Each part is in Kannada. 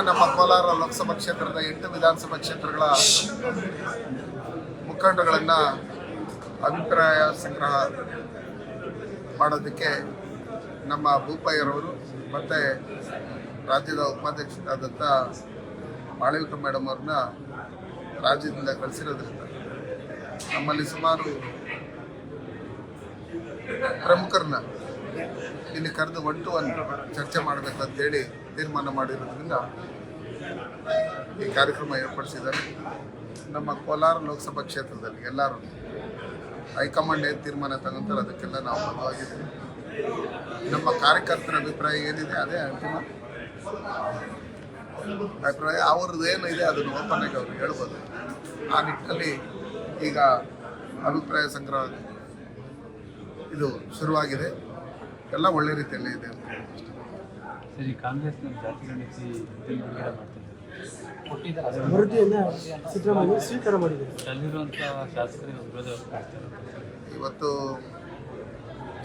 ನಮ್ಮ ಕೋಲಾರ ಲೋಕಸಭಾ ಕ್ಷೇತ್ರದ ಎಂಟು ವಿಧಾನಸಭಾ ಕ್ಷೇತ್ರಗಳ ಮುಖಂಡಗಳನ್ನು ಅಭಿಪ್ರಾಯ ಸಂಗ್ರಹ ಮಾಡೋದಕ್ಕೆ ನಮ್ಮ ಭೂಪಯ್ಯರವರು ಮತ್ತು ರಾಜ್ಯದ ಉಪಾಧ್ಯಕ್ಷರಾದಂಥ ಮಾಳವಿಕ ಮೇಡಮ್ ಅವ್ರನ್ನ ರಾಜ್ಯದಿಂದ ಕಳಿಸಿರೋದ್ರಿಂದ ನಮ್ಮಲ್ಲಿ ಸುಮಾರು ಪ್ರಮುಖರನ್ನ ಇಲ್ಲಿ ಕರೆದು ಒನ್ ಟು ಒನ್ ಚರ್ಚೆ ಮಾಡಬೇಕು ಅಂತೇಳಿ ತೀರ್ಮಾನ ಮಾಡಿರೋದ್ರಿಂದ ಈ ಕಾರ್ಯಕ್ರಮ ಏರ್ಪಡಿಸಿದ್ದಾರೆ. ನಮ್ಮ ಕೋಲಾರ ಲೋಕಸಭಾ ಕ್ಷೇತ್ರದಲ್ಲಿ ಎಲ್ಲರೂ ಹೈಕಮಾಂಡ್ ಏನು ತೀರ್ಮಾನ ತಗೊಂತಾರೆ ಅದಕ್ಕೆಲ್ಲ ನಾವು ಬದ್ಧವಾಗಿದ್ದೀವಿ. ನಮ್ಮ ಕಾರ್ಯಕರ್ತರ ಅಭಿಪ್ರಾಯ ಏನಿದೆ ಅದೇ ಅಂತಿಮ. ಅಭಿಪ್ರಾಯ ಅವ್ರದ್ದು ಏನಿದೆ ಅದನ್ನು ಓಪನ್ ಆಗಿ ಅವ್ರು ಹೇಳ್ಬೋದು. ಆ ನಿಟ್ಟಿನಲ್ಲಿ ಈಗ ಅಭಿಪ್ರಾಯ ಸಂಗ್ರಹ ಇದು ಶುರುವಾಗಿದೆ. ಎಲ್ಲ ಒಳ್ಳೆ ರೀತಿಯಲ್ಲೇ ಇದೆ ಅಂತ. ಸರಿ ಕಾಂಗ್ರೆಸ್ನ ಜಾತಿ ಗಣತಿ ಬಿಡುಗಡೆ ಮಾಡ್ತಿದ್ದಾರೆ ಕೊಟ್ಟಿದ್ದಾರೆ. ಅದರ ವರದಿಯನ್ನು ಸಿದ್ದರಾಮಯ್ಯ ಸ್ವೀಕಾರ ಮಾಡಿದ್ದಾರೆ. ಅಲ್ಲಿರುವಂಥ ಶಾಸಕರಿಗೆ ವಿರೋಧ ವ್ಯಕ್ತಪಡಿಸಿದ್ದಾರೆ. ಇವತ್ತು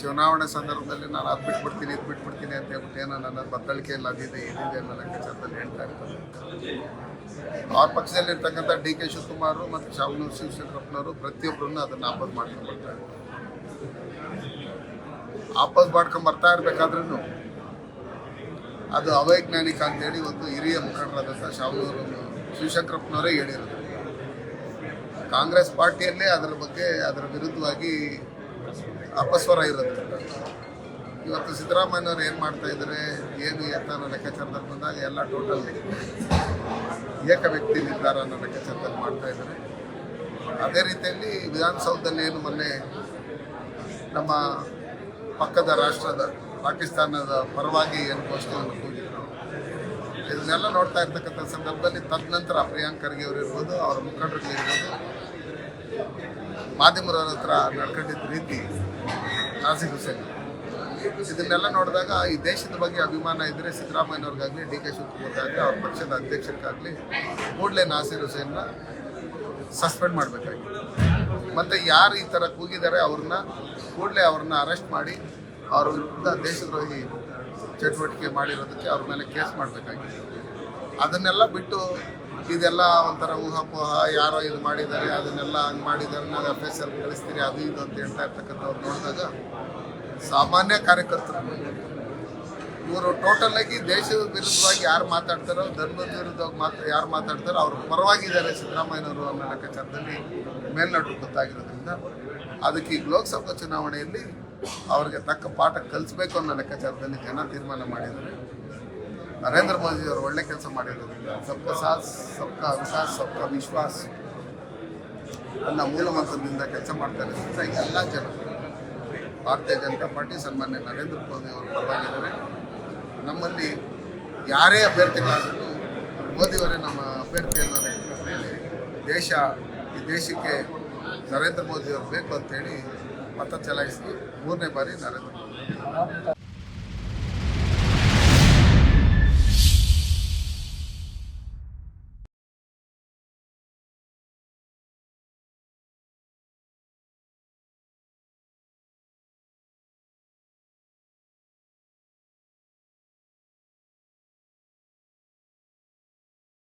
ಚುನಾವಣೆ ಸಂದರ್ಭದಲ್ಲಿ ನಾನು ಅದು ಬಿಟ್ಬಿಡ್ತೀನಿ ಇದು ಬಿಟ್ಬಿಡ್ತೀನಿ ಅಂತ ಹೇಳ್ಬಿಟ್ಟು ಏನೋ ನನ್ನ ಬತ್ತಳಿಕೆಯಲ್ಲಿ ಅದಿದೆ ಇದಿದೆ ಅನ್ನೋ ಲೆಕ್ಕಾಚಾರದಲ್ಲಿ ಹೇಳ್ತಾ ಇರ್ತಾರೆ. ಅವ್ರ ಪಕ್ಷದಲ್ಲಿರ್ತಕ್ಕಂಥ ಡಿ ಕೆ ಶಿವಕುಮಾರ್ ಮತ್ತು ಶಾಮನೂರು ಶಿವಶಂಕರಪ್ಪನವರು ಪ್ರತಿಯೊಬ್ಬರನ್ನು ಅದನ್ನು ಆಪಸ್ ಮಾಡ್ಕೊಂಡು ಬರ್ತಾರೆ. ಆಪಸ್ ಮಾಡ್ಕೊಂಡು ಬರ್ತಾ ಇರಬೇಕಾದ್ರೂ ಅದು ಅವೈಜ್ಞಾನಿಕ ಅಂತೇಳಿ ಒಂದು ಹಿರಿಯ ಮುಖಂಡರಾದಂಥ ಶಾಮನೂರು ಶಿವಶಂಕರಪ್ಪನವರೇ ಹೇಳಿರೋದು. ಕಾಂಗ್ರೆಸ್ ಪಾರ್ಟಿಯಲ್ಲೇ ಅದರ ಬಗ್ಗೆ ಅದರ ವಿರುದ್ಧವಾಗಿ ಅಪಸ್ವರ ಇರೋದು ಇವತ್ತು ಸಿದ್ದರಾಮಯ್ಯವರು ಏನು ಮಾಡ್ತಾ ಇದ್ದಾರೆ? ಏನು ಎತ್ತ ಅನ್ನೋ ಲೆಕ್ಕಾಚಾರದಲ್ಲಿ ಬಂದಾಗ ಎಲ್ಲ ಟೋಟಲ್ ಏಕ ವ್ಯಕ್ತಿ ನಿರ್ಧಾರ ಅನ್ನೋ ಲೆಕ್ಕಾಚಾರದಲ್ಲಿ ಮಾಡ್ತಾ ಇದ್ದಾರೆ. ಅದೇ ರೀತಿಯಲ್ಲಿ ವಿಧಾನಸೌಧದಲ್ಲಿ ಏನು ಮೊನ್ನೆ ನಮ್ಮ ಪಕ್ಕದ ರಾಷ್ಟ್ರದ ಪಾಕಿಸ್ತಾನದ ಪರವಾಗಿ ಏನು ಘೋಷಣೆಯನ್ನು ಕೂಗಿದ್ರು ಇದನ್ನೆಲ್ಲ ನೋಡ್ತಾ ಇರ್ತಕ್ಕಂಥ ಸಂದರ್ಭದಲ್ಲಿ ತದನಂತರ ಪ್ರಿಯಾಂಕ್ ಖರ್ಗೆ ಅವರು ಇರ್ಬೋದು, ಅವರ ಮುಖಂಡರುಗಳಿರ್ಬೋದು ಮಾಧ್ಯಮರ ಹತ್ರ ನಡ್ಕೊಂಡಿದ್ದ ರೀತಿ ನಾಸಿರ್ ಹುಸೇನ್. ಇದನ್ನೆಲ್ಲ ನೋಡಿದಾಗ ಈ ದೇಶದ ಬಗ್ಗೆ ಅಭಿಮಾನ ಇದ್ದರೆ ಸಿದ್ದರಾಮಯ್ಯನವ್ರಿಗಾಗಲಿ, ಡಿ ಕೆ ಶಿವಕುಮಾರ್ಗಾಗಲಿ, ಅವ್ರ ಪಕ್ಷದ ಅಧ್ಯಕ್ಷರಿಗಾಗಲಿ, ಕೂಡಲೇ ನಾಸಿರ್ ಹುಸೇನ್ನ ಸಸ್ಪೆಂಡ್ ಮಾಡಬೇಕಾಗಿತ್ತು. ಮತ್ತು ಯಾರು ಈ ಥರ ಕೂಗಿದ್ದಾರೆ, ಅವ್ರನ್ನ ಕೂಡಲೇ ಅವ್ರನ್ನ ಅರೆಸ್ಟ್ ಮಾಡಿ ಅವ್ರ ವಿರುದ್ಧ ದೇಶದ್ರೋಹಿ ಚಟುವಟಿಕೆ ಮಾಡಿರೋದಕ್ಕೆ ಅವ್ರ ಮೇಲೆ ಕೇಸ್ ಮಾಡಬೇಕಾಗಿತ್ತು ಅದನ್ನೆಲ್ಲ ಬಿಟ್ಟು ಇದೆಲ್ಲ ಒಂಥರ ಊಹಾಪೋಹ, ಯಾರೋ ಇದು ಮಾಡಿದ್ದಾರೆ, ಅದನ್ನೆಲ್ಲ ಹಂಗೆ ಮಾಡಿದ್ದಾರೆ, ನಾವು ಎಫ್ ಎಸ್ ಎಲ್ ಕಳಿಸ್ತೀರಿ, ಅದು ಇದು ಅಂತ ಹೇಳ್ತಾ ಇರ್ತಕ್ಕಂಥವ್ರು ನೋಡಿದಾಗ ಸಾಮಾನ್ಯ ಕಾರ್ಯಕರ್ತರು ಇವರು ಟೋಟಲ್ ಆಗಿ ದೇಶದ ವಿರುದ್ಧವಾಗಿ ಯಾರು ಮಾತಾಡ್ತಾರೋ ಧರ್ಮದ ವಿರುದ್ಧವಾಗಿ ಮಾತ್ರ ಯಾರು ಮಾತಾಡ್ತಾರೋ, ಅವ್ರ ಪರವಾಗಿದ್ದಾರೆ ಸಿದ್ದರಾಮಯ್ಯನವರು ಅನ್ನೋ ಲೆಕ್ಕಾಚಾರದಲ್ಲಿ ಮೇಲ್ನೋಟಕ್ಕೆ ಗೊತ್ತಾಗಿರೋದ್ರಿಂದ ಅದಕ್ಕೆ ಈಗ ಲೋಕಸಭಾ ಚುನಾವಣೆಯಲ್ಲಿ ಅವ್ರಿಗೆ ತಕ್ಕ ಪಾಠ ಕಲಿಸ್ಬೇಕು ಅನ್ನೋ ಲೆಕ್ಕಾಚಾರದಲ್ಲಿ ಜನ ತೀರ್ಮಾನ ಮಾಡಿದ್ದಾರೆ. ನರೇಂದ್ರ ಮೋದಿ ಅವರು ಒಳ್ಳೆ ಕೆಲಸ ಮಾಡಿರೋದ್ರಿಂದ ಸಬ್ಕಾ ಸಾಥ್, ಸಬ್ಕಾ ವಿಶ್ವಾಸ ಸಬ್ಕಾ ವಿಶ್ವಾಸ್ ಅನ್ನ ಮೂಲ ಮಂತ್ರದಿಂದ ಕೆಲಸ ಮಾಡ್ತಾರೆ ಎಲ್ಲ ಜನ ಭಾರತೀಯ ಜನತಾ ಪಾರ್ಟಿ ಸನ್ಮಾನ್ಯ ನರೇಂದ್ರ ಮೋದಿ ಅವರು ಪರವಾಗಿದ್ದಾರೆ. ನಮ್ಮಲ್ಲಿ ಯಾರೇ ಅಭ್ಯರ್ಥಿಗಳಾದರೂ ಮೋದಿಯವರೇ ನಮ್ಮ ಅಭ್ಯರ್ಥಿ ಅನ್ನೋ ದೇಶ, ಈ ದೇಶಕ್ಕೆ ನರೇಂದ್ರ ಮೋದಿಯವರು ಬೇಕು ಅಂತೇಳಿ ಮತ ಚಲಾಯಿಸಿ ಮೂರನೇ ಬಾರಿ ನರೇಂದ್ರ ಮೋದಿ